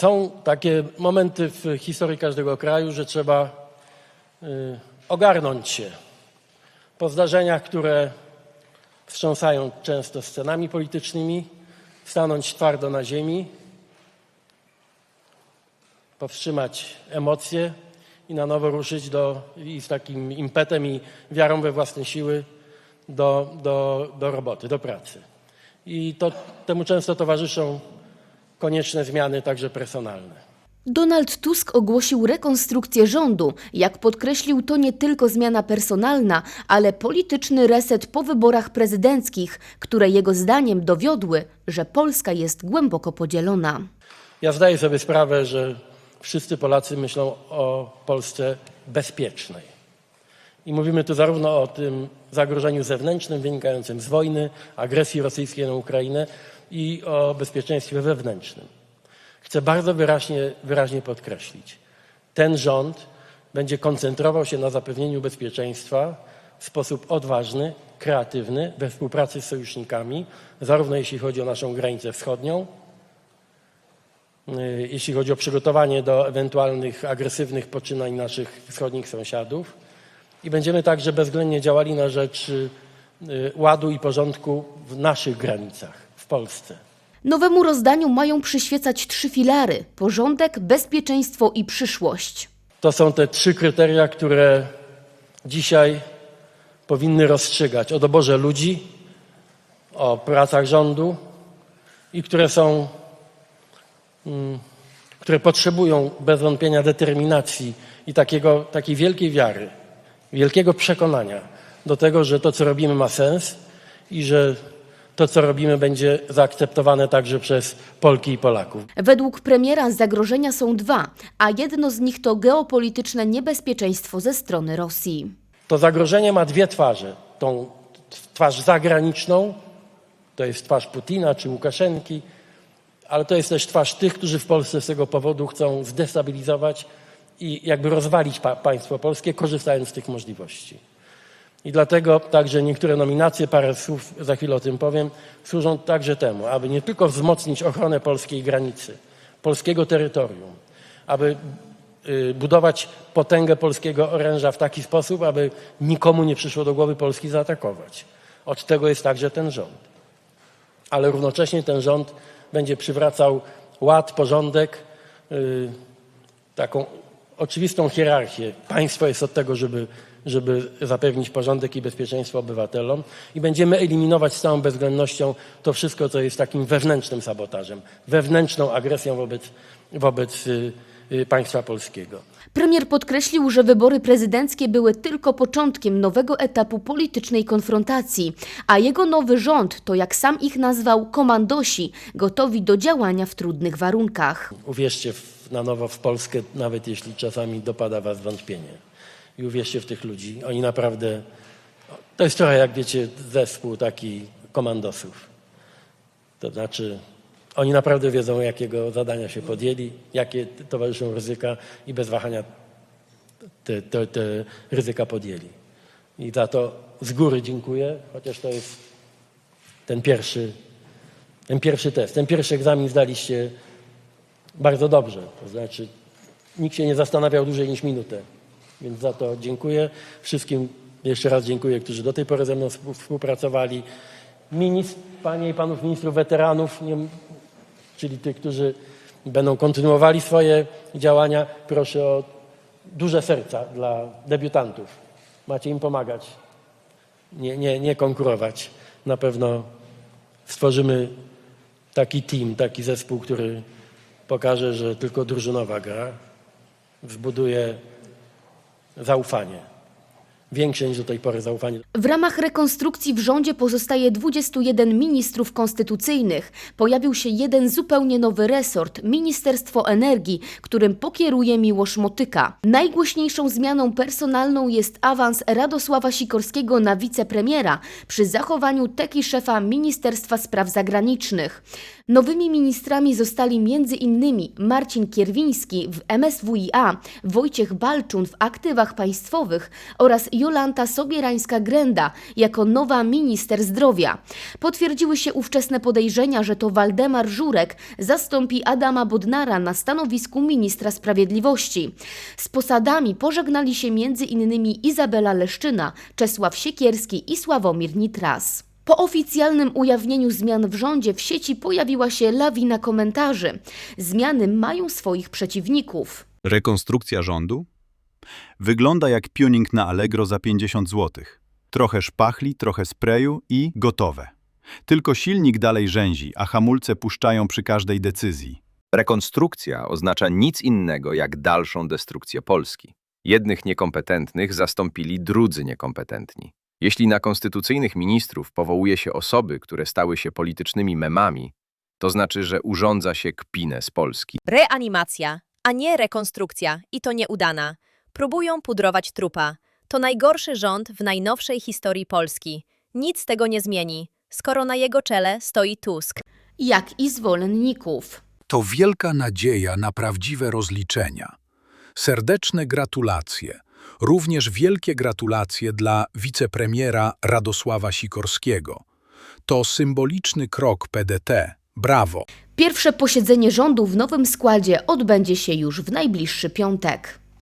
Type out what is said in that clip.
Są takie momenty w historii każdego kraju, że trzeba y, ogarnąć się po zdarzeniach, które wstrząsają często scenami politycznymi, stanąć twardo na ziemi, powstrzymać emocje i na nowo ruszyć do, i z takim impetem i wiarą we własne siły do, do, do roboty, do pracy. I to, temu często towarzyszą konieczne zmiany, także personalne. Donald Tusk ogłosił rekonstrukcję rządu. Jak podkreślił, to nie tylko zmiana personalna, ale polityczny reset po wyborach prezydenckich, które jego zdaniem dowiodły, że Polska jest głęboko podzielona. Ja zdaję sobie sprawę, że wszyscy Polacy myślą o Polsce bezpiecznej. I mówimy tu zarówno o tym zagrożeniu zewnętrznym wynikającym z wojny, agresji rosyjskiej na Ukrainę i o bezpieczeństwie wewnętrznym. Chcę bardzo wyraźnie, wyraźnie podkreślić, ten rząd będzie koncentrował się na zapewnieniu bezpieczeństwa w sposób odważny, kreatywny, we współpracy z sojusznikami, zarówno jeśli chodzi o naszą granicę wschodnią, y, jeśli chodzi o przygotowanie do ewentualnych agresywnych poczynań naszych wschodnich sąsiadów. I będziemy także bezwzględnie działali na rzecz y, y, ładu i porządku w naszych granicach, Polsce. Nowemu rozdaniu mają przyświecać trzy filary: porządek, bezpieczeństwo i przyszłość. To są te trzy kryteria, które dzisiaj powinny rozstrzygać o doborze ludzi, o pracach rządu i które są, mm, które potrzebują bez wątpienia determinacji i takiego, takiej wielkiej wiary, wielkiego przekonania do tego, że to, co robimy, ma sens i że to, co robimy, będzie zaakceptowane także przez Polki i Polaków. Według premiera zagrożenia są dwa, a jedno z nich to geopolityczne niebezpieczeństwo ze strony Rosji. To zagrożenie ma dwie twarze. Tą twarz zagraniczną, to jest twarz Putina czy Łukaszenki, ale to jest też twarz tych, którzy w Polsce z tego powodu chcą zdestabilizować i jakby rozwalić pa państwo polskie, korzystając z tych możliwości. I dlatego także niektóre nominacje, parę słów za chwilę o tym powiem, służą także temu, aby nie tylko wzmocnić ochronę polskiej granicy, polskiego terytorium, aby y, budować potęgę polskiego oręża w taki sposób, aby nikomu nie przyszło do głowy Polski zaatakować. Od tego jest także ten rząd. Ale równocześnie ten rząd będzie przywracał ład, porządek, y, taką oczywistą hierarchię. Państwo jest od tego, żeby, żeby zapewnić porządek i bezpieczeństwo obywatelom i będziemy eliminować z całą bezwzględnością to wszystko, co jest takim wewnętrznym sabotażem, wewnętrzną agresją wobec, wobec y, y, państwa polskiego. Premier podkreślił, że wybory prezydenckie były tylko początkiem nowego etapu politycznej konfrontacji, a jego nowy rząd to, jak sam ich nazwał, komandosi, gotowi do działania w trudnych warunkach. Uwierzcie w, na nowo w Polskę, nawet jeśli czasami dopada was wątpienie. I uwierzcie w tych ludzi. Oni naprawdę, to jest trochę jak wiecie, zespół taki komandosów. To znaczy, oni naprawdę wiedzą, jakiego zadania się podjęli, jakie towarzyszą ryzyka i bez wahania te, te, te ryzyka podjęli. I za to z góry dziękuję, chociaż to jest ten pierwszy, ten pierwszy test. Ten pierwszy egzamin zdaliście bardzo dobrze. To znaczy, nikt się nie zastanawiał dłużej niż minutę. Więc za to dziękuję. Wszystkim jeszcze raz dziękuję, którzy do tej pory ze mną współ- współpracowali. Ministr, panie i panów ministrów weteranów, nie, czyli tych, którzy będą kontynuowali swoje działania, proszę o duże serca dla debiutantów. Macie im pomagać, nie, nie, nie konkurować. Na pewno stworzymy taki team, taki zespół, który pokaże, że tylko drużynowa gra zbuduje zaufanie. Większe niż do tej pory zaufanie. W ramach rekonstrukcji w rządzie pozostaje 21 ministrów konstytucyjnych. Pojawił się jeden zupełnie nowy resort Ministerstwo Energii, którym pokieruje Miłosz Motyka. Najgłośniejszą zmianą personalną jest awans Radosława Sikorskiego na wicepremiera przy zachowaniu teki szefa Ministerstwa Spraw Zagranicznych. Nowymi ministrami zostali m.in. Marcin Kierwiński w MSWiA, Wojciech Balczun w aktywach państwowych oraz Jolanta Sobierańska-Grenda jako nowa minister zdrowia. Potwierdziły się ówczesne podejrzenia, że to Waldemar Żurek zastąpi Adama Bodnara na stanowisku ministra sprawiedliwości. Z posadami pożegnali się m.in. Izabela Leszczyna, Czesław Siekierski i Sławomir Nitras. Po oficjalnym ujawnieniu zmian w rządzie w sieci pojawiła się lawina komentarzy. Zmiany mają swoich przeciwników. Rekonstrukcja rządu? Wygląda jak tuning na Allegro za 50 zł. Trochę szpachli, trochę sprayu i gotowe. Tylko silnik dalej rzęzi, a hamulce puszczają przy każdej decyzji. Rekonstrukcja oznacza nic innego jak dalszą destrukcję Polski. Jednych niekompetentnych zastąpili drudzy niekompetentni. Jeśli na konstytucyjnych ministrów powołuje się osoby, które stały się politycznymi memami, to znaczy, że urządza się kpinę z Polski. Reanimacja, a nie rekonstrukcja i to nieudana. Próbują pudrować trupa. To najgorszy rząd w najnowszej historii Polski. Nic tego nie zmieni, skoro na jego czele stoi Tusk. Jak i zwolenników. To wielka nadzieja na prawdziwe rozliczenia. Serdeczne gratulacje. Również wielkie gratulacje dla wicepremiera Radosława Sikorskiego. To symboliczny krok PDT. Brawo! Pierwsze posiedzenie rządu w nowym składzie odbędzie się już w najbliższy piątek.